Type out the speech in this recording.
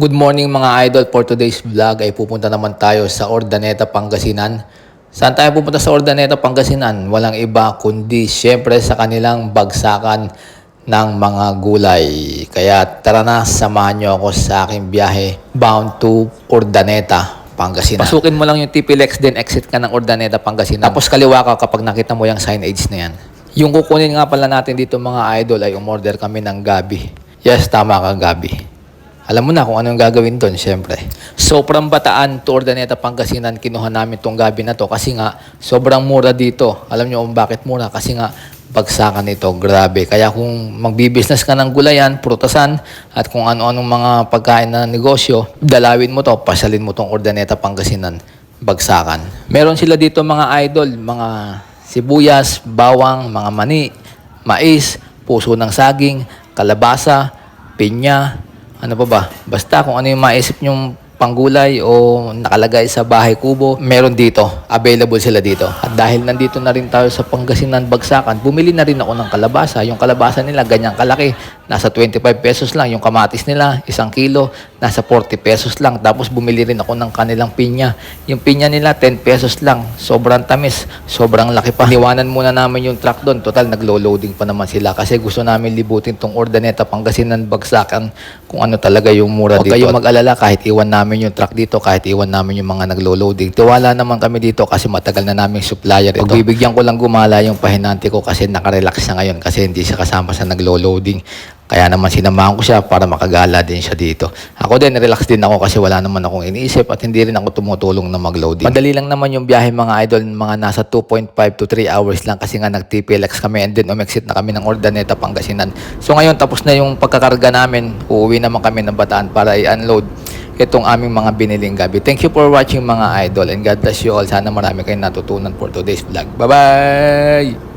Good morning mga idol. For today's vlog ay pupunta naman tayo sa Ordaneta, Pangasinan. Saan tayo pupunta sa Ordaneta, Pangasinan? Walang iba kundi syempre sa kanilang bagsakan ng mga gulay. Kaya tara na, samahan nyo ako sa aking biyahe bound to Ordaneta, Pangasinan. Pasukin mo lang yung TPLX din exit ka ng Ordaneta, Pangasinan. Tapos kaliwa ka kapag nakita mo yung signage na yan. Yung kukunin nga pala natin dito mga idol ay umorder kami ng gabi. Yes, tama ka gabi. Alam mo na kung ano yung gagawin doon, syempre. So, from Bataan to Ordaneta, Pangasinan, kinuha namin tong gabi na to kasi nga, sobrang mura dito. Alam nyo kung bakit mura? Kasi nga, bagsakan nito, grabe. Kaya kung magbibusiness ka ng gulayan, prutasan, at kung ano-anong mga pagkain na negosyo, dalawin mo to, pasyalin mo tong Ordaneta, Pangasinan, bagsakan. Meron sila dito mga idol, mga sibuyas, bawang, mga mani, mais, puso ng saging, kalabasa, pinya, ano pa ba? Basta kung ano yung maisip nyong panggulay o nakalagay sa bahay kubo, meron dito. Available sila dito. At dahil nandito na rin tayo sa Pangasinan Bagsakan, bumili na rin ako ng kalabasa. Yung kalabasa nila, ganyang kalaki. Nasa 25 pesos lang. Yung kamatis nila, isang kilo, nasa 40 pesos lang. Tapos bumili rin ako ng kanilang pinya. Yung pinya nila, 10 pesos lang. Sobrang tamis. Sobrang laki pa. Niwanan muna namin yung truck doon. Total, naglo-loading pa naman sila. Kasi gusto namin libutin tong Ordaneta, Pangasinan Bagsakan kung ano talaga yung mura dito. Huwag kayong mag-alala kahit iwan namin yung truck dito, kahit iwan namin yung mga naglo-loading. Tiwala naman kami dito kasi matagal na naming supplier ito. Pagbibigyan ko lang gumala yung pahinante ko kasi nakarelax siya ngayon kasi hindi siya kasama sa naglo-loading. Kaya naman sinamahan ko siya para makagala din siya dito. Ako din, relax din ako kasi wala naman akong iniisip at hindi rin ako tumutulong na mag-loading. Madali lang naman yung biyahe mga idol, mga nasa 2.5 to 3 hours lang kasi nga nag-TPLX kami and then umexit na kami ng Ordaneta, Pangasinan. So ngayon tapos na yung pagkakarga namin, uuwi naman kami ng Bataan para i-unload itong aming mga biniling gabi. Thank you for watching mga idol and God bless you all. Sana marami kayong natutunan for today's vlog. Bye-bye!